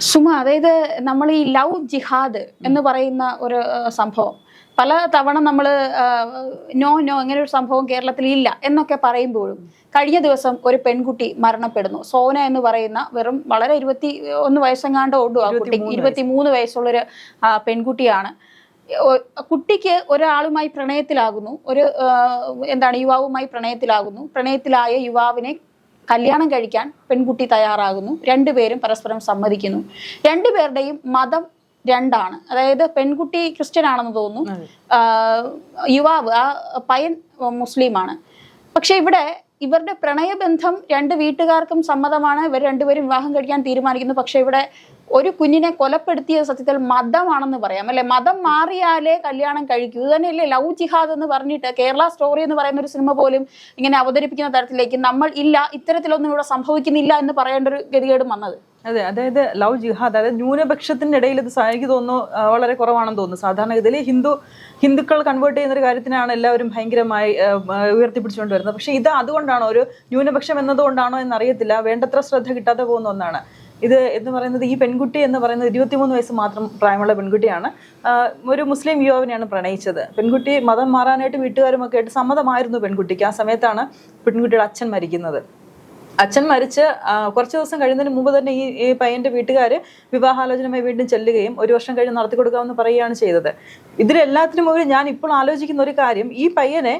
സുമ അതായത് നമ്മൾ ഈ ലവ് ജിഹാദ് എന്ന് പറയുന്ന ഒരു സംഭവം. പല തവണ നമ്മൾ നോ നോ ഇങ്ങനെ ഒരു സംഭവം കേരളത്തിൽ ഇല്ല എന്നൊക്കെ പറയുമ്പോഴും കഴിഞ്ഞ ദിവസം ഒരു പെൺകുട്ടി മരണപ്പെടുന്നു. സോന എന്ന് പറയുന്ന വെറും വളരെ ഇരുപത്തി ഒന്ന് വയസ്സെങ്ങാണ്ട് ഓടും ആ കുട്ടി. ഇരുപത്തി മൂന്ന് വയസ്സുള്ളൊരു പെൺകുട്ടിയാണ്. കുട്ടിക്ക് ഒരാളുമായി പ്രണയത്തിലാകുന്നു. ഒരു എന്താണ് യുവാവുമായി പ്രണയത്തിലാകുന്നു. പ്രണയത്തിലായ യുവാവിനെ കല്യാണം കഴിക്കാൻ പെൺകുട്ടി തയ്യാറാകുന്നു. രണ്ടുപേരും പരസ്പരം സമ്മതിക്കുന്നു. രണ്ടുപേരുടെയും മതം രണ്ടാണ്. അതായത് പെൺകുട്ടി ക്രിസ്ത്യൻ ആണെന്ന് തോന്നുന്നു. യുവാവ് ആ പയ്യൻ മുസ്ലിമാണ്. പക്ഷെ ഇവിടെ ഇവരുടെ പ്രണയബന്ധം രണ്ട് വീട്ടുകാർക്കും സമ്മതമാണ്. ഇവർ രണ്ടുപേരും വിവാഹം കഴിക്കാൻ തീരുമാനിക്കുന്നു. പക്ഷെ ഇവിടെ ഒരു കുഞ്ഞിനെ കൊലപ്പെടുത്തിയ സത്യത്തിൽ മതമാണെന്ന് പറയാം. അല്ലെ? മതം മാറിയാലേ കല്യാണം കഴിക്കൂ. ഇത് തന്നെയല്ലേ ലവ് ജിഹാദ് എന്ന് പറഞ്ഞിട്ട് കേരള സ്റ്റോറി എന്ന് പറയുന്ന ഒരു സിനിമ പോലും ഇങ്ങനെ അവതരിപ്പിക്കുന്ന തരത്തിലേക്ക് നമ്മൾ ഇല്ല ഇത്തരത്തിലൊന്നും ഇവിടെ സംഭവിക്കുന്നില്ല എന്ന് പറയേണ്ട ഒരു ഗതികേടും വന്നത്. അതെ അതായത് ലവ് ജിഹാദ് അതായത് ന്യൂനപക്ഷത്തിന്റെ ഇടയിൽ ഇത് എനിക്ക് തോന്നുന്നു വളരെ കുറവാണെന്ന് തോന്നുന്നു. സാധാരണഗതിയിൽ ഹിന്ദു ഹിന്ദുക്കൾ കൺവേർട്ട് ചെയ്യുന്ന ഒരു കാര്യത്തിനാണ് എല്ലാവരും ഭയങ്കരമായി ഉയർത്തിപ്പിടിച്ചുകൊണ്ട് വരുന്നത്. പക്ഷേ ഇത് അതുകൊണ്ടാണോ? ഒരു ന്യൂനപക്ഷം എന്നതുകൊണ്ടാണോ എന്നറിയത്തില്ല. വേണ്ടത്ര ശ്രദ്ധ കിട്ടാതെ പോകുന്ന ഒന്നാണ്. ഇത് എന്ന് പറയുന്നത് ഈ പെൺകുട്ടി എന്ന് പറയുന്നത് ഇരുപത്തിമൂന്ന് വയസ്സ് മാത്രം പ്രായമുള്ള പെൺകുട്ടിയാണ്. ഒരു മുസ്ലിം യുവാവിനെയാണ് പ്രണയിച്ചത്. പെൺകുട്ടി മതം മാറാനായിട്ട് വീട്ടുകാരുമൊക്കെ ആയിട്ട് സമ്മതമായിരുന്നു പെൺകുട്ടിക്ക്. ആ സമയത്താണ് പെൺകുട്ടിയുടെ അച്ഛൻ മരിക്കുന്നത്. അച്ഛൻ മരിച്ച് കുറച്ച് ദിവസം കഴിയുന്നതിന് മുമ്പ് തന്നെ ഈ ഈ പയ്യന്റെ വീട്ടുകാർ വിവാഹാലോചനയുമായി വീണ്ടും ചെല്ലുകയും ഒരു വർഷം കഴിഞ്ഞ് നടത്തി കൊടുക്കാമെന്ന് പറയുകയാണ് ചെയ്തത്. ഇതിലെല്ലാത്തിനും ഒരു ഞാൻ ഇപ്പോൾ ആലോചിക്കുന്ന ഒരു കാര്യം ഈ പയ്യനെ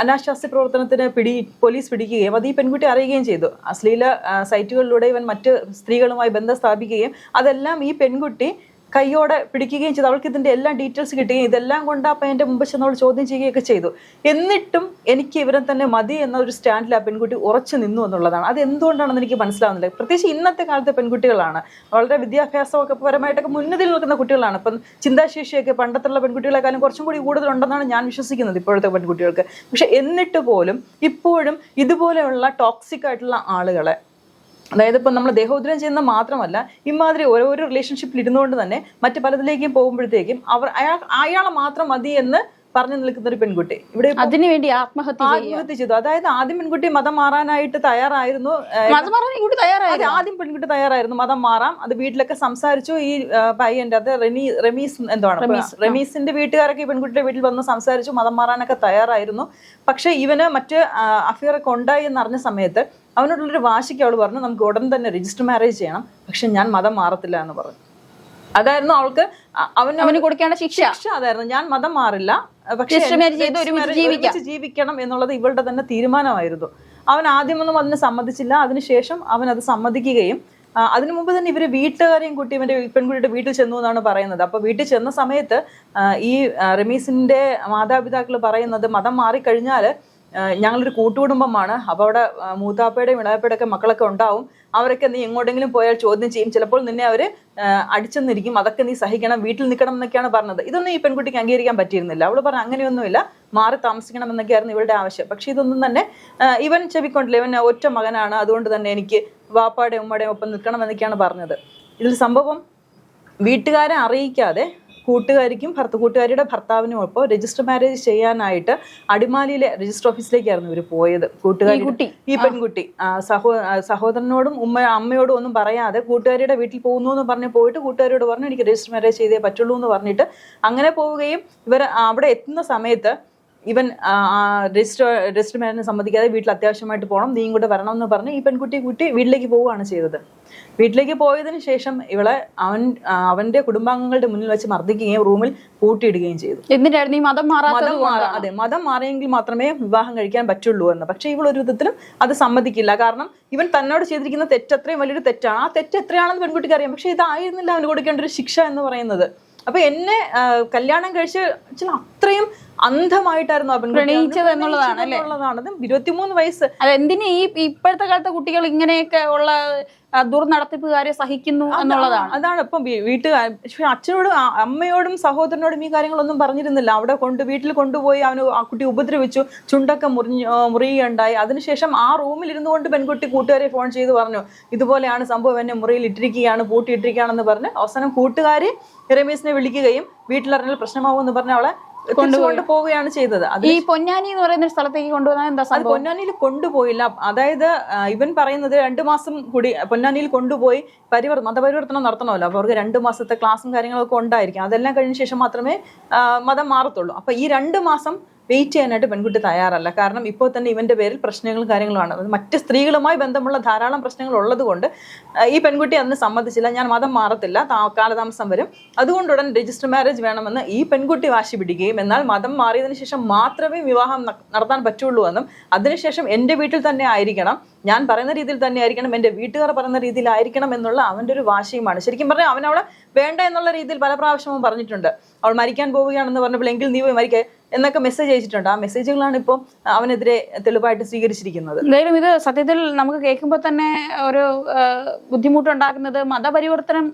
അനാശാസ്യ പ്രവർത്തനത്തിന് പിടി പോലീസ് പിടിക്കുകയും അത് ഈ പെൺകുട്ടി അറിയുകയും ചെയ്തു. അശ്ലീല സൈറ്റുകളിലൂടെ ഇവൻ മറ്റ് സ്ത്രീകളുമായി ബന്ധം സ്ഥാപിക്കുകയും അതെല്ലാം ഈ പെൺകുട്ടി കൈയോടെ പിടിക്കുകയും ചെയ്തു. അവൾക്ക് ഇതിന്റെ എല്ലാ ഡീറ്റെയിൽസ് കിട്ടുകയും ഇതെല്ലാം കൊണ്ട് അപ്പം എന്റെ മുമ്പ് ചെന്നവൾ ചോദ്യം ചെയ്യുകയൊക്കെ ചെയ്തു. എന്നിട്ടും എനിക്ക് ഇവരെ തന്നെ മതി എന്ന ഒരു സ്റ്റാൻഡിൽ ആ പെൺകുട്ടി ഉറച്ചു നിന്നു എന്നുള്ളതാണ്. അത് എന്തുകൊണ്ടാണെന്ന് എനിക്ക് മനസ്സിലാവുന്നില്ല. പ്രത്യേകിച്ച് ഇന്നത്തെ കാലത്തെ പെൺകുട്ടികളാണ്. വളരെ വിദ്യാഭ്യാസമൊക്കെ പരമായിട്ടൊക്കെ മുന്നതിൽ നിൽക്കുന്ന കുട്ടികളാണ്. ഇപ്പം ചിന്താശേഷിയൊക്കെ പണ്ടത്തുള്ള പെൺകുട്ടികളെക്കാളും കുറച്ചും കൂടി കൂടുതലുണ്ടെന്നാണ് ഞാൻ വിശ്വസിക്കുന്നത് ഇപ്പോഴത്തെ പെൺകുട്ടികൾക്ക്. പക്ഷെ എന്നിട്ട് പോലും ഇപ്പോഴും ഇതുപോലെയുള്ള ടോക്സിക് ആയിട്ടുള്ള ആളുകളെ അതായത് ഇപ്പം നമ്മൾ ദേഹോദ്രം ചെയ്യുന്ന മാത്രമല്ല ഇമാതിരി ഓരോരോ റിലേഷൻഷിപ്പിൽ ഇരുന്നുകൊണ്ട് തന്നെ മറ്റ് പലതിലേക്കും പോകുമ്പോഴത്തേക്കും അവർ അയാൾ അയാളെ മാത്രം മതി എന്ന് പറഞ്ഞു നിൽക്കുന്ന ഒരു പെൺകുട്ടി. ഇവിടെ അതിനുവേണ്ടി ആത്മഹത്യ ആത്മഹത്യ ചെയ്തു. അതായത് ആദ്യം പെൺകുട്ടി മതം മാറാനായിട്ട് തയ്യാറായിരുന്നു. മതം മാറാൻ കൂടി ആദ്യം പെൺകുട്ടി തയ്യാറായിരുന്നു മതം മാറാം അത് വീട്ടിലൊക്കെ സംസാരിച്ചു. ഈ പയ്യന്റെ അത് റെമി റമീസ് എന്താണ് റമീസിന്റെ വീട്ടുകാരൊക്കെ പെൺകുട്ടിയുടെ വീട്ടിൽ വന്ന് സംസാരിച്ചു മതം മാറാനൊക്കെ തയ്യാറായിരുന്നു. പക്ഷെ ഇവന് മറ്റ് അഫിയറൊക്കെ ഉണ്ടായി എന്നറിഞ്ഞ സമയത്ത് അവനോടുള്ളൊരു വാശിക്ക് അവൾ പറഞ്ഞു നമുക്ക് ഉടൻ തന്നെ രജിസ്റ്റർ മാരേജ് ചെയ്യണം പക്ഷെ ഞാൻ മതം മാറത്തില്ല എന്ന് പറഞ്ഞു. അതായിരുന്നു അവൾക്ക് അവന് അവന് കൊടുക്കേണ്ട ശിക്ഷ. ശിക്ഷ അതായിരുന്നു. ഞാൻ മതം മാറില്ല പക്ഷേ ജീവിക്കണം എന്നുള്ളത് ഇവളുടെ തന്നെ തീരുമാനമായിരുന്നു. അവൻ ആദ്യമൊന്നും അതിന് സമ്മതിച്ചില്ല. അതിനുശേഷം അവൻ അത് സമ്മതിക്കുകയും അതിനു മുമ്പ് തന്നെ ഇവർ വീട്ടുകാരെയും കുട്ടി ഇവന്റെ പെൺകുട്ടിയുടെ വീട്ടിൽ ചെന്നു എന്നാണ് പറയുന്നത്. അപ്പൊ വീട്ടിൽ ചെന്ന സമയത്ത് ഈ റമീസിന്റെ മാതാപിതാക്കൾ പറയുന്നത് മതം മാറിക്കഴിഞ്ഞാൽ ഞങ്ങളൊരു കൂട്ടുകുടുംബമാണ്. അപ്പോൾ അവിടെ മൂത്താപ്പയുടെയും ഇളയപ്പയുടെ ഒക്കെ മക്കളൊക്കെ ഉണ്ടാവും. അവരൊക്കെ നീ എങ്ങോട്ടെങ്കിലും പോയാൽ ചോദ്യം ചെയ്യും. ചിലപ്പോൾ നിന്നെ അവർ അടിച്ചെന്നിരിക്കും. അതൊക്കെ നീ സഹിക്കണം വീട്ടിൽ നിൽക്കണം എന്നൊക്കെയാണ് പറഞ്ഞത്. ഇതൊന്നും ഈ പെൺകുട്ടിക്ക് അംഗീകരിക്കാൻ പറ്റിയിരുന്നില്ല. അവൾ പറഞ്ഞു അങ്ങനെയൊന്നുമില്ല. മാറി താമസിക്കണം എന്നൊക്കെയായിരുന്നു ഇവളുടെ ആവശ്യം. പക്ഷെ ഇതൊന്നും തന്നെ ഇവൻ ചെവിക്കൊണ്ടില്ല. ഇവൻ ഒറ്റ മകനാണ്. അതുകൊണ്ട് തന്നെ എനിക്ക് വാപ്പാടെയും ഉമ്മയുടെയും ഒപ്പം നിൽക്കണം എന്നൊക്കെയാണ് പറഞ്ഞത്. ഇതിൽ സംഭവം വീട്ടുകാരെ അറിയിക്കാതെ കൂട്ടുകാരിക്കും ഭർത്ത കൂട്ടുകാരിയുടെ ഭർത്താവിനും ഒപ്പം രജിസ്റ്റർ മാരേജ് ചെയ്യാനായിട്ട് അടിമാലിയിലെ രജിസ്റ്റർ ഓഫീസിലേക്കായിരുന്നു ഇവർ പോയത്. കൂട്ടുകാരി ഈ പെൺകുട്ടി. സഹോ സഹോദരനോടും ഉമ്മ അമ്മയോടും ഒന്നും പറയാതെ കൂട്ടുകാരിയുടെ വീട്ടിൽ പോകുന്നു എന്ന് പറഞ്ഞ് പോയിട്ട് കൂട്ടുകാരിയോട് പറഞ്ഞു എനിക്ക് രജിസ്റ്റർ മാരേജ് ചെയ്തേ പറ്റുള്ളൂ എന്ന് പറഞ്ഞിട്ട് അങ്ങനെ പോവുകയും ഇവർ അവിടെ എത്തുന്ന സമയത്ത് ഇവൻ രജിസ്റ്റർ രജിസ്റ്റർ മാരേജിന് സമ്മതിക്കാതെ വീട്ടിൽ അത്യാവശ്യമായിട്ട് പോകണം നീ ഇങ്ങോട്ട് വരണം എന്ന് പറഞ്ഞ് ഈ പെൺകുട്ടി കുട്ടി വീട്ടിലേക്ക് പോവുകയാണ് ചെയ്തത്. വീട്ടിലേക്ക് പോയതിനു ശേഷം ഇവളെ അവൻ അവന്റെ കുടുംബാംഗങ്ങളുടെ മുന്നിൽ വെച്ച് മർദ്ദിക്കുകയും റൂമിൽ പൂട്ടിയിടുകയും ചെയ്തു. എന്തിനായിരുന്നു ഈ മതം മതം അതെ മതം മാറിയെങ്കിൽ മാത്രമേ വിവാഹം കഴിക്കാൻ പറ്റുള്ളൂ എന്ന്. പക്ഷെ ഇവൾ ഒരു വിധത്തിലും അത് സമ്മതിക്കില്ല. കാരണം ഇവൻ തന്നോട് ചെയ്തിരിക്കുന്ന തെറ്റ് അത്രയും വലിയൊരു തെറ്റാണ് ആ തെറ്റ് എത്രയാണെന്ന് പെൺകുട്ടിക്ക് അറിയാം. പക്ഷെ ഇതായിരുന്നില്ല അവന് കൊടുക്കേണ്ട ഒരു ശിക്ഷ എന്ന് പറയുന്നത്. അപ്പൊ എന്നെ കല്യാണം കഴിച്ച് അത്രയും അന്ധമായിട്ടായിരുന്നു അവൻ പ്രണയിച്ചത് എന്നുള്ളതാണ് ഇരുപത്തിമൂന്ന് വയസ്സ്. അതെന്തിനെ ഈ ഇപ്പോഴത്തെ കാലത്തെ കുട്ടികൾ ഇങ്ങനെയൊക്കെ ഉള്ള ദുർനടത്തിപ്പുകാരെ സഹിക്കുന്നു എന്നുള്ളതാണ്? അതാണ്. ഇപ്പം വീട്ടുകാർ പക്ഷെ അച്ഛനോടും അമ്മയോടും സഹോദരനോടും ഈ കാര്യങ്ങളൊന്നും പറഞ്ഞിരുന്നില്ല. അവിടെ കൊണ്ട് വീട്ടിൽ കൊണ്ടുപോയി അവന് ആ കുട്ടി ഉപദ്രവിച്ചു ചുണ്ടൊക്കെ മുറിഞ്ഞു മുറിയുകയുണ്ടായി. അതിനുശേഷം ആ റൂമിൽ ഇരുന്നു കൊണ്ട് പെൺകുട്ടി കൂട്ടുകാരെ ഫോൺ ചെയ്ത് പറഞ്ഞു ഇതുപോലെയാണ് സംഭവം എന്നെ മുറിയിൽ ഇട്ടിരിക്കുകയാണ് പൂട്ടിയിട്ടിരിക്കുകയാണെന്ന് പറഞ്ഞ് അവസാനം കൂട്ടുകാർ രമേശിനെ വിളിക്കുകയും വീട്ടിലറിഞ്ഞാൽ പ്രശ്നമാവുമെന്ന് പറഞ്ഞ് അവളെ കൊണ്ടുകൊണ്ട് പോവുകയാണ് ചെയ്തത്. ഈ പൊന്നാനി എന്ന് പറയുന്ന സ്ഥലത്തേക്ക് കൊണ്ടുപോകാൻ എന്താ അത് പൊന്നാനിയിൽ കൊണ്ടുപോയില്ല. അതായത് ഇവൻ പറയുന്നത് രണ്ടു മാസം കൂടി പൊന്നാനിയിൽ കൊണ്ടുപോയി പരിവർ മതപരിവർത്തനം നടത്തണമല്ലോ. അപ്പൊ അവർക്ക് രണ്ട് മാസത്തെ ക്ലാസും കാര്യങ്ങളൊക്കെ ഉണ്ടായിരിക്കും. അതെല്ലാം കഴിഞ്ഞ ശേഷം മാത്രമേ മതം മാറത്തുള്ളൂ. അപ്പൊ ഈ രണ്ട് മാസം വെയിറ്റ് ചെയ്യാനായിട്ട് പെൺകുട്ടി തയ്യാറല്ല. കാരണം ഇപ്പോൾ തന്നെ ഇവന്റെ പേരിൽ പ്രശ്നങ്ങളും കാര്യങ്ങളുമാണ് മറ്റ് സ്ത്രീകളുമായി ബന്ധമുള്ള ധാരാളം പ്രശ്നങ്ങൾ ഉള്ളതുകൊണ്ട് ഈ പെൺകുട്ടി അന്ന് സമ്മതിച്ചില്ല. ഞാൻ മതം മാറത്തില്ല. കാലതാമസം വരും. അതുകൊണ്ട് ഉടൻ രജിസ്റ്റർ മാരേജ് വേണമെന്ന് ഈ പെൺകുട്ടി വാശി പിടിക്കുകയും എന്നാൽ മതം മാറിയതിനു ശേഷം മാത്രമേ വിവാഹം നടത്താൻ പറ്റുള്ളൂ എന്നും അതിനുശേഷം എന്റെ വീട്ടിൽ തന്നെ ആയിരിക്കണം. ഞാൻ പറയുന്ന രീതിയിൽ തന്നെ ആയിരിക്കണം എന്റെ വീട്ടുകാർ പറയുന്ന രീതിയിലായിരിക്കണം എന്നുള്ള അവന്റെ ഒരു വാശിയുമാണ്. ശരിക്കും പറഞ്ഞാൽ അവൻ വേണ്ട എന്നുള്ള രീതിയിൽ പല പ്രാവശ്യവും പറഞ്ഞിട്ടുണ്ട്. അവൾ മരിക്കാൻ പോവുകയാണെന്ന് പറഞ്ഞപ്പോൾ എങ്കിൽ നീ പോയി മരിക്കേ എന്നൊക്കെ മെസ്സേജ് അയച്ചിട്ടുണ്ട്. ആ മെസ്സേജുകളാണ് ഇപ്പോൾ അവനെതിരെ തെളിവായിട്ട് സ്വീകരിച്ചിരിക്കുന്നത്. എന്തായാലും ഇത് സത്യത്തിൽ നമുക്ക് കേൾക്കുമ്പോൾ തന്നെ ഒരു ബുദ്ധിമുട്ടുണ്ടാക്കുന്നത് മതപരിവർത്തനം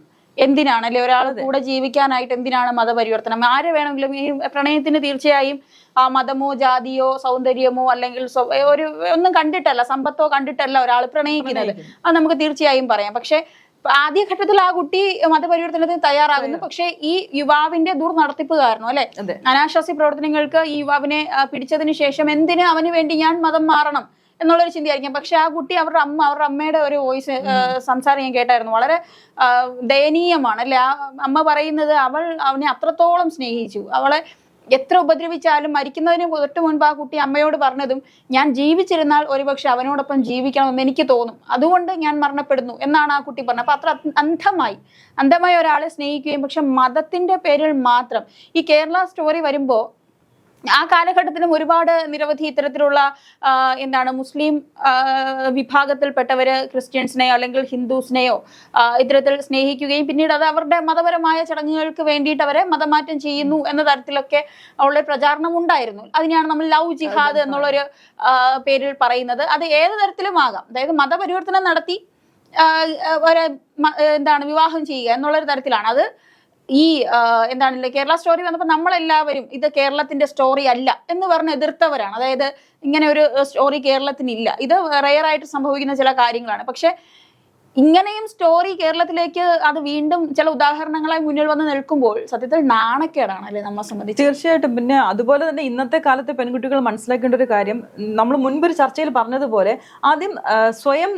എന്തിനാണ്? അല്ലെ ഒരാൾ കൂടെ ജീവിക്കാനായിട്ട് എന്തിനാണ് മതപരിവർത്തനം? ആരെ വേണമെങ്കിലും ഈ പ്രണയത്തിന് തീർച്ചയായും ആ മതമോ ജാതിയോ സൗന്ദര്യമോ അല്ലെങ്കിൽ ഒരു ഒന്നും കണ്ടിട്ടല്ല സമ്പത്തോ കണ്ടിട്ടല്ല ഒരാൾ പ്രണയിക്കുന്നത്. അത് നമുക്ക് തീർച്ചയായും പറയാം. പക്ഷെ ആദ്യഘട്ടത്തിൽ ആ കുട്ടി മതപരിവർത്തനത്തിന് തയ്യാറാകുന്നു. പക്ഷെ ഈ യുവാവിന്റെ ദുർനടത്തിപ്പ് കാരണം അല്ലെ. അനാശാസ്യ പ്രവർത്തനങ്ങൾക്ക് ഈ യുവാവിനെ പിടിച്ചതിന് ശേഷം എന്തിന് അവന് വേണ്ടി ഞാൻ മതം മാറണം? എന്നുള്ളൊരു ചിന്തയായിരിക്കും. പക്ഷെ ആ കുട്ടി അവരുടെ അമ്മ അവരുടെ അമ്മയുടെ ഒരു വോയിസ് സംസാരം ഞാൻ കേട്ടായിരുന്നു. വളരെ ദയനീയമാണ്. അല്ലെ? ആ അമ്മ പറയുന്നത് അവൾ അവനെ അത്രത്തോളം സ്നേഹിച്ചു. അവളെ എത്ര ഉപദ്രവിച്ചാലും മരിക്കുന്നതിന് തൊട്ട് മുൻപ് ആ കുട്ടി അമ്മയോട് പറഞ്ഞതും ഞാൻ ജീവിച്ചിരുന്നാൽ ഒരുപക്ഷെ അവനോടൊപ്പം ജീവിക്കണമെന്ന് എനിക്ക് തോന്നും. അതുകൊണ്ട് ഞാൻ മരണപ്പെടുന്നു എന്നാണ് ആ കുട്ടി പറഞ്ഞത്. അപ്പൊ അത്ര അന്ധമായി. അന്ധമായി ഒരാളെ സ്നേഹിക്കുകയും പക്ഷെ മതത്തിന്റെ പേരിൽ മാത്രം ഈ കേരള സ്റ്റോറി വരുമ്പോ ആ കാലഘട്ടത്തിലും ഒരുപാട് നിരവധി ഇത്തരത്തിലുള്ള എന്താണ് മുസ്ലിം വിഭാഗത്തിൽപ്പെട്ടവര് ക്രിസ്ത്യൻസിനെയോ അല്ലെങ്കിൽ ഹിന്ദുസിനെയോ ഇത്തരത്തിൽ സ്നേഹിക്കുകയും പിന്നീട് അത് അവരുടെ മതപരമായ ചടങ്ങുകൾക്ക് വേണ്ടിയിട്ട് അവരെ മതമാറ്റം ചെയ്യുന്നു എന്ന തരത്തിലൊക്കെ ഉള്ള പ്രചാരണം ഉണ്ടായിരുന്നു. അതിനെയാണ് നമ്മൾ ലവ് ജിഹാദ് എന്നുള്ളൊരു പേരിൽ പറയുന്നത്. അത് ഏത് തരത്തിലും ആകാം അതായത് മതപരിവർത്തനം നടത്തി ഒരു എന്താണ് വിവാഹം ചെയ്യുക എന്നുള്ളൊരു തരത്തിലാണ്. അത് ഈ എന്താണല്ലേ എന്താണ് കേരള സ്റ്റോറി വന്നപ്പോൾ നമ്മളെല്ലാവരും ഇത് കേരളത്തിന്റെ സ്റ്റോറി അല്ല എന്ന് പറഞ്ഞ് എതിർത്തവരാണ്. അതായത് ഇങ്ങനെ ഒരു സ്റ്റോറി കേരളത്തിനില്ല. ഇത് റയർ ആയിട്ട് സംഭവിക്കുന്ന ചില കാര്യങ്ങളാണ്. പക്ഷെ ഇങ്ങനെയും സ്റ്റോറി കേരളത്തിലേക്ക് അത് വീണ്ടും ചില ഉദാഹരണങ്ങളായി മുന്നിൽ വന്ന് നിൽക്കുമ്പോൾ സത്യത്തിൽ നാണക്കേടാണ് അല്ലെ നമ്മളെ സംബന്ധിച്ച്? തീർച്ചയായിട്ടും. പിന്നെ അതുപോലെ തന്നെ ഇന്നത്തെ കാലത്തെ പെൺകുട്ടികൾ മനസ്സിലാക്കേണ്ട ഒരു കാര്യം നമ്മൾ മുൻപൊരു ചർച്ചയിൽ പറഞ്ഞതുപോലെ ആദ്യം സ്വയം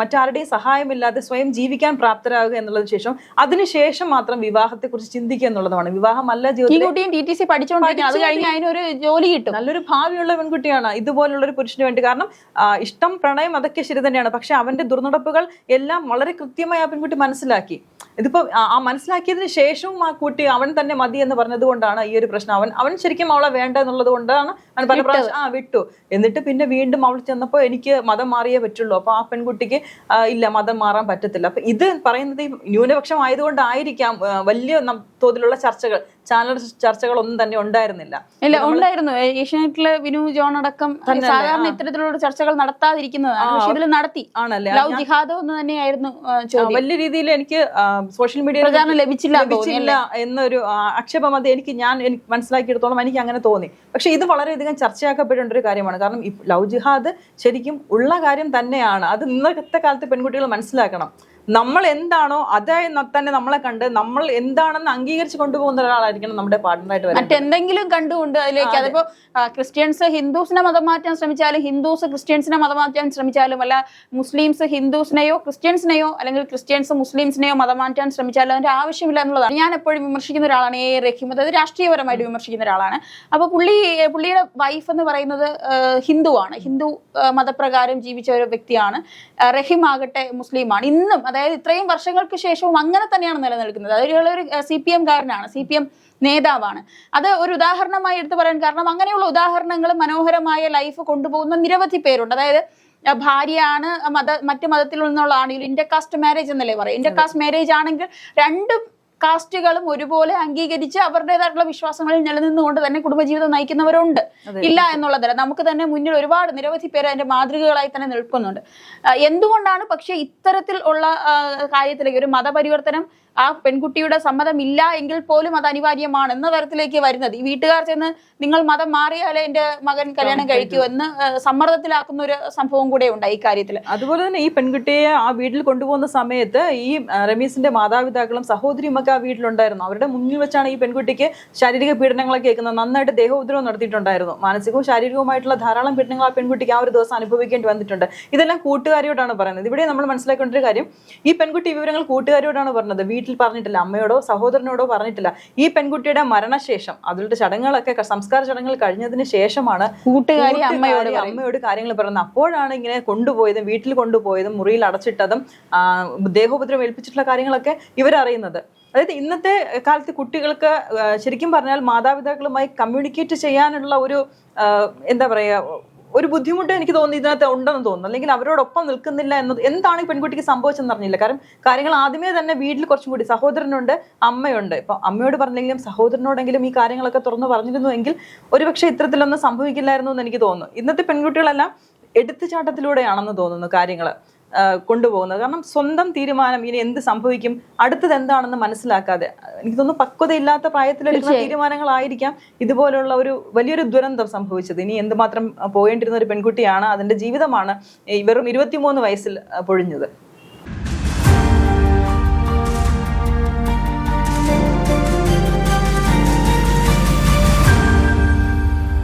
മറ്റാരുടെയും സഹായമില്ലാതെ സ്വയം ജീവിക്കാൻ പ്രാപ്തരാകുക എന്നുള്ളതിന് ശേഷം അതിനുശേഷം മാത്രം വിവാഹത്തെ കുറിച്ച് ചിന്തിക്കുക എന്നുള്ളതാണ് വിവാഹമല്ല അല്ല ജീവിതത്തിൽ കുട്ടിയും ടി ടി സി പഠിച്ചുകൊണ്ടിരിക്കുന്നത് അത് കഴിഞ്ഞ് അതിനൊരു ജോലി കിട്ടും. നല്ലൊരു ഭാവിയുള്ള പെൺകുട്ടിയാണ്. ഇതുപോലുള്ള ഒരു പുരുഷന് വേണ്ടി. കാരണം ഇഷ്ടം പ്രണയം അതൊക്കെ ശരി തന്നെയാണ്. പക്ഷെ അവന്റെ ദുർനടപ്പുകൾ എല്ലാം വളരെ കൃത്യമായി ആ പെൺകുട്ടി മനസ്സിലാക്കി. ഇതിപ്പോ ആ- മനസ്സിലാക്കിയതിന് ശേഷവും ആ കുട്ടി അവൻ തന്നെ മതി എന്ന് പറഞ്ഞത് കൊണ്ടാണ് ഈ ഒരു പ്രശ്നം. അവൻ അവൻ ശരിക്കും അവളെ വേണ്ട എന്നുള്ളത് കൊണ്ടാണ് അവൻ പല പ്രാവശ്യം ആ വിട്ടു. എന്നിട്ട് പിന്നെ വീണ്ടും അവൾ ചെന്നപ്പോൾ എനിക്ക് മതം മാറിയേ പറ്റുള്ളൂ. അപ്പോൾ ആ പെൺകുട്ടിക്ക് ഇല്ല മതം മാറാൻ പറ്റത്തില്ല. അപ്പൊ ഇത് പറയുന്നത് ഈ ന്യൂനപക്ഷം ആയതുകൊണ്ടായിരിക്കാം വലിയ തോതിലുള്ള ചർച്ചകൾ ചാനൽ ചർച്ചകളൊന്നും തന്നെ ഉണ്ടായിരുന്നില്ല. ഇല്ല ഉണ്ടായിരുന്നു. ഏഷ്യാനെറ്റിൽ വിനു ജോൺ അടക്കം സാധാരണ. ഇത്തരത്തിലുള്ള ചർച്ചകൾ നടത്താതിരിക്കുന്നതാണ് ആ, പക്ഷെ ഇതിൽ നടത്തി. ആണല്ലേ? ലവ് ജിഹാദ് എന്ന് തന്നെയായിരുന്നു വലിയ രീതിയിൽ എനിക്ക് സോഷ്യൽ മീഡിയ ലഭിച്ചില്ല എന്നൊരു ആക്ഷേപം അത് എനിക്ക് ഞാൻ എനിക്ക് മനസ്സിലാക്കിയെടുത്തോളം എനിക്ക് അങ്ങനെ തോന്നി. പക്ഷെ ഇത് വളരെയധികം ചർച്ചയാക്കപ്പെടേണ്ട ഒരു കാര്യമാണ്. കാരണം ലവ് ജിഹാദ് ശരിക്കും ഉള്ള കാര്യം തന്നെയാണ്. അത് ഇന്നത്തെ കാലത്ത് പെൺകുട്ടികൾ മനസ്സിലാക്കണം. നമ്മൾ എന്താണോ അതായത് തന്നെ നമ്മളെ കണ്ട് നമ്മൾ എന്താണെന്ന് അംഗീകരിച്ച് കൊണ്ടുപോകുന്ന ഒരാളായിരിക്കണം നമ്മുടെ പാർട്ട്ണറായിട്ട് വരുന്നത്. മറ്റെന്തെങ്കിലും കണ്ടുകൊണ്ട് അതിലേക്ക് അതിപ്പോ ക്രിസ്ത്യൻസ് ഹിന്ദുസിനെ മതം മാറ്റാൻ ശ്രമിച്ചാലും ഹിന്ദുസ് ക്രിസ്ത്യൻസിനെ മതം മാറ്റാൻ ശ്രമിച്ചാലും അല്ല മുസ്ലിംസ് ഹിന്ദുസിനെയോ ക്രിസ്ത്യൻസിനെയോ അല്ലെങ്കിൽ ക്രിസ്ത്യൻസ് മുസ്ലിംസിനെയോ മതം മാറ്റാൻ ശ്രമിച്ചാലും അതിന്റെ ആവശ്യമില്ല എന്നുള്ളതാണ്. ഞാൻ എപ്പോഴും വിമർശിക്കുന്ന ഒരാളാണ് എ റഹീം അതായത് രാഷ്ട്രീയപരമായിട്ട് വിമർശിക്കുന്ന ഒരാളാണ്. അപ്പൊ പുള്ളി പുള്ളിയുടെ വൈഫ് എന്ന് പറയുന്നത് ഹിന്ദുവാണ്. ഹിന്ദു മതപ്രകാരം ജീവിച്ച ഒരു വ്യക്തിയാണ്. റഹിമാകട്ടെ റഹീം ആകട്ടെ മുസ്ലിമാണ്. ഇന്നും അതായത് ഇത്രയും വർഷങ്ങൾക്ക് ശേഷവും അങ്ങനെ തന്നെയാണ് നിലനിൽക്കുന്നത്. അതൊരു ഒരു സി പി എം കാരനാണ് സി പി എം നേതാവാണ്. അത് ഒരു ഉദാഹരണമായി എടുത്തു പറയാൻ കാരണം അങ്ങനെയുള്ള ഉദാഹരണങ്ങൾ മനോഹരമായ ലൈഫ് കൊണ്ടുപോകുന്ന നിരവധി പേരുണ്ട്. അതായത് ഭാര്യയാണ് മത മറ്റു മതത്തിൽ നിന്നുള്ള ഇന്റർ കാസ്റ്റ് മാരേജ് എന്നല്ലേ പറയും ഇന്റർകാസ്റ്റ് മാരേജ് ആണെങ്കിൽ രണ്ടും കാസ്റ്റുകളും ഒരുപോലെ അംഗീകരിച്ച് അവരുടേതായിട്ടുള്ള വിശ്വാസങ്ങളിൽ നിലനിന്നുകൊണ്ട് തന്നെ കുടുംബജീവിതം നയിക്കുന്നവരുണ്ട്. ഇല്ല എന്നുള്ളതല്ല. നമുക്ക് തന്നെ മുന്നിൽ ഒരുപാട് നിരവധി പേര് അതിന്റെ മാതൃകകളായി തന്നെ നിൽക്കുന്നുണ്ട്. എന്തുകൊണ്ടാണ് പക്ഷേ ഇത്തരത്തിൽ ഉള്ള കാര്യത്തിലേക്ക് ഒരു മതപരിവർത്തനം ആ പെൺകുട്ടിയുടെ സമ്മതമില്ല എങ്കിൽ പോലും അത് അനിവാര്യമാണ് എന്ന തരത്തിലേക്ക് വരുന്നത്. ഈ വീട്ടുകാർ ചെന്ന് നിങ്ങൾ മതം മാറിയാലേ എന്റെ മകൻ കല്യാണം കഴിക്കൂ എന്ന് സമ്മർദ്ദത്തിലാക്കുന്ന ഒരു സംഭവം കൂടെ ഉണ്ടായി ഇക്കാര്യത്തിൽ അതുപോലെ തന്നെ ഈ പെൺകുട്ടിയെ ആ വീട്ടിൽ കൊണ്ടുപോകുന്ന സമയത്ത് ഈ റമീസിന്റെ മാതാപിതാക്കളും സഹോദരിയും ഒക്കെ ആ വീട്ടിലുണ്ടായിരുന്നു. അവരുടെ മുന്നിൽ വെച്ചാണ് ഈ പെൺകുട്ടിക്ക് ശാരീരിക പീഡനങ്ങളൊക്കെ കേൾക്കുന്നത്. നന്നായിട്ട് ദേഹോദ്രവം നടത്തിയിട്ടുണ്ടായിരുന്നു. മാനസികവും ശാരീരികവുമായിട്ടുള്ള ധാരാളം പീഡനങ്ങൾ ആ പെൺകുട്ടിക്ക് ആ ഒരു ദിവസം അനുഭവിക്കേണ്ടി വന്നിട്ടുണ്ട്. ഇതെല്ലാം കൂട്ടുകാരിയോടാണ് പറയുന്നത്. ഇവിടെ നമ്മൾ മനസ്സിലാക്കേണ്ട ഒരു കാര്യം ഈ പെൺകുട്ടി വിവരങ്ങൾ കൂട്ടുകാരിയോടാണ് പറഞ്ഞത്. വീട്ടിൽ പറഞ്ഞിട്ടില്ല അമ്മയോടോ സഹോദരനോടോ പറഞ്ഞിട്ടില്ല. ഈ പെൺകുട്ടിയുടെ മരണശേഷം അതിലുള്ള ചടങ്ങുകളൊക്കെ സംസ്കാര ചടങ്ങുകൾ കഴിഞ്ഞതിന് ശേഷമാണ് കൂട്ടുകാരി അമ്മയോട് അമ്മയോട് കാര്യങ്ങൾ പറയുന്നത്. അപ്പോഴാണ് ഇങ്ങനെ കൊണ്ടുപോയതും വീട്ടിൽ കൊണ്ടുപോയതും മുറിയിൽ അടച്ചിട്ടതും ദേഹോപദ്രം ദേഹോപദ്രവം ഏൽപ്പിച്ചിട്ടുള്ള കാര്യങ്ങളൊക്കെ ഇവരറിയുന്നത്. അതായത് ഇന്നത്തെ കാലത്ത് കുട്ടികൾക്ക് ശരിക്കും പറഞ്ഞാൽ മാതാപിതാക്കളുമായി കമ്മ്യൂണിക്കേറ്റ് ചെയ്യാനുള്ള ഒരു എന്താ പറയാ ഒരു ബുദ്ധിമുട്ട് എനിക്ക് തോന്നി ഇതിനകത്ത് ഉണ്ടെന്ന് തോന്നുന്നു. അല്ലെങ്കിൽ അവരോടൊപ്പം നിൽക്കുന്നില്ല എന്നത് എന്താണ് ഈ പെൺകുട്ടിക്ക് സംഭവിച്ചെന്ന് അറിഞ്ഞില്ല. കാരണം കാര്യങ്ങൾ ആദ്യമേ തന്നെ വീട്ടിൽ കുറച്ചും കൂടി സഹോദരനുണ്ട് അമ്മയുണ്ട്. ഇപ്പൊ അമ്മയോട് പറഞ്ഞെങ്കിലും സഹോദരനോടെങ്കിലും ഈ കാര്യങ്ങളൊക്കെ തുറന്നു പറഞ്ഞിരുന്നുവെങ്കിൽ ഒരുപക്ഷെ ഇത്തരത്തിലൊന്നും സംഭവിക്കില്ലായിരുന്നു എന്ന് എനിക്ക് തോന്നുന്നു. ഇന്നത്തെ പെൺകുട്ടികളെല്ലാം എടുത്തുചാട്ടത്തിലൂടെയാണെന്ന് തോന്നുന്നു കാര്യങ്ങൾ കൊണ്ടുപോകുന്നത്. കാരണം സ്വന്തം തീരുമാനം ഇനി എന്ത് സംഭവിക്കും അടുത്തത് എന്താണെന്ന് മനസ്സിലാക്കാതെ. എനിക്ക് തോന്നുന്നു പക്വതയില്ലാത്ത പ്രായത്തിലെടുക്കുന്ന തീരുമാനങ്ങളായിരിക്കാം ഇതുപോലുള്ള ഒരു വലിയൊരു ദുരന്തം സംഭവിച്ചത്. ഇനി എന്തുമാത്രം പോയേണ്ടിരുന്ന ഒരു പെൺകുട്ടിയാണ് അതിന്റെ ജീവിതമാണ് വെറും ഇരുപത്തിമൂന്ന് വയസ്സിൽ പൊഴിഞ്ഞത്.